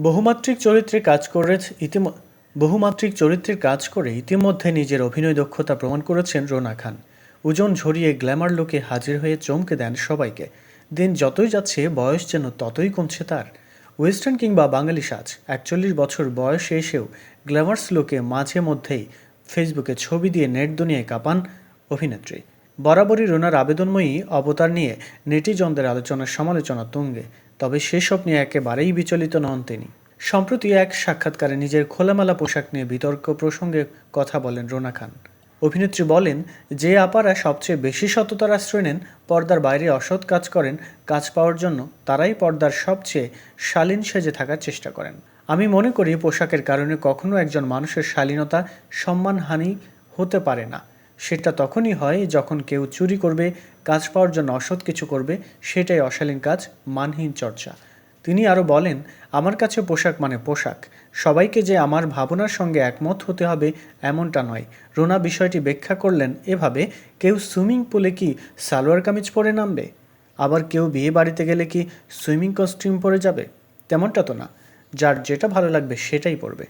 বহুমাত্রিক চরিত্রে কাজ করে ইতিম বহুমাত্রিক চরিত্রের কাজ করে ইতিমধ্যে নিজের অভিনয় দক্ষতা প্রমাণ করেছেন রোনা খান। ওজন ঝরিয়ে গ্ল্যামার লোকে হাজির হয়ে চমকে দেন সবাইকে। দিন যতই যাচ্ছে, বয়স যেন ততই কমছে তার। ওয়েস্টার্ন কিংবা বাঙালি সাজ, একচল্লিশ বছর বয়সে এসেও গ্ল্যামার্স লোকে মাঝে মধ্যেই ফেসবুকে ছবি দিয়ে নেট দুনিয়ায় কাঁপান অভিনেত্রী। বরাবরই রোনার আবেদনময়ী অবতার নিয়ে নেটিজনদের আলোচনার সমালোচনা তুঙ্গে। তবে সেসব নিয়ে একেবারেই বিচলিত নন তিনি। সম্প্রতি এক সাক্ষাৎকারে নিজের খোলামেলা পোশাক নিয়ে বিতর্ক প্রসঙ্গে কথা বলেন রোনা খান। অভিনেত্রী বলেন, যে আপারা সবচেয়ে বেশি সততার আশ্রয় নেন, পর্দার বাইরে অসৎ কাজ করেন, কাজ পাওয়ার জন্য তারাই পর্দার সবচেয়ে শালীন সেজে থাকার চেষ্টা করেন। আমি মনে করি পোশাকের কারণে কখনো একজন মানুষের শালীনতা সম্মানহানি হতে পারে না। সেটা তখনই হয় যখন কেউ চুরি করবে, কাজ পাওয়ার জন্য অসৎ কিছু করবে, সেটাই অশালীন কাজ, মানহীন চর্চা। তিনি আরও বলেন, আমার কাছে পোশাক মানে পোশাক। সবাইকে যে আমার ভাবনার সঙ্গে একমত হতে হবে এমনটা নয়। রোনা বিষয়টি ব্যাখ্যা করলেন এভাবে, কেউ সুইমিং পুলে কি সালোয়ার কামিজ পরে নামবে? আবার কেউ বিয়ে বাড়িতে গেলে কি সুইমিং কস্টিউম পরে যাবে? তেমনটা তো না। যার যেটা ভালো লাগবে সেটাই পরবে।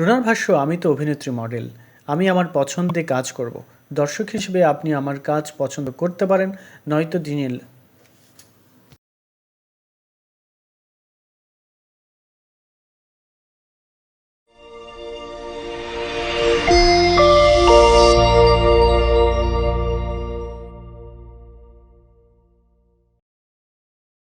রোনার ভাষ্য, আমি তো অভিনেত্রী মডেল। আমি আমার পছন্দে কাজ করব। দর্শক হিসেবে আপনি আমার কাজ পছন্দ করতে পারেন, নয়তো দিনে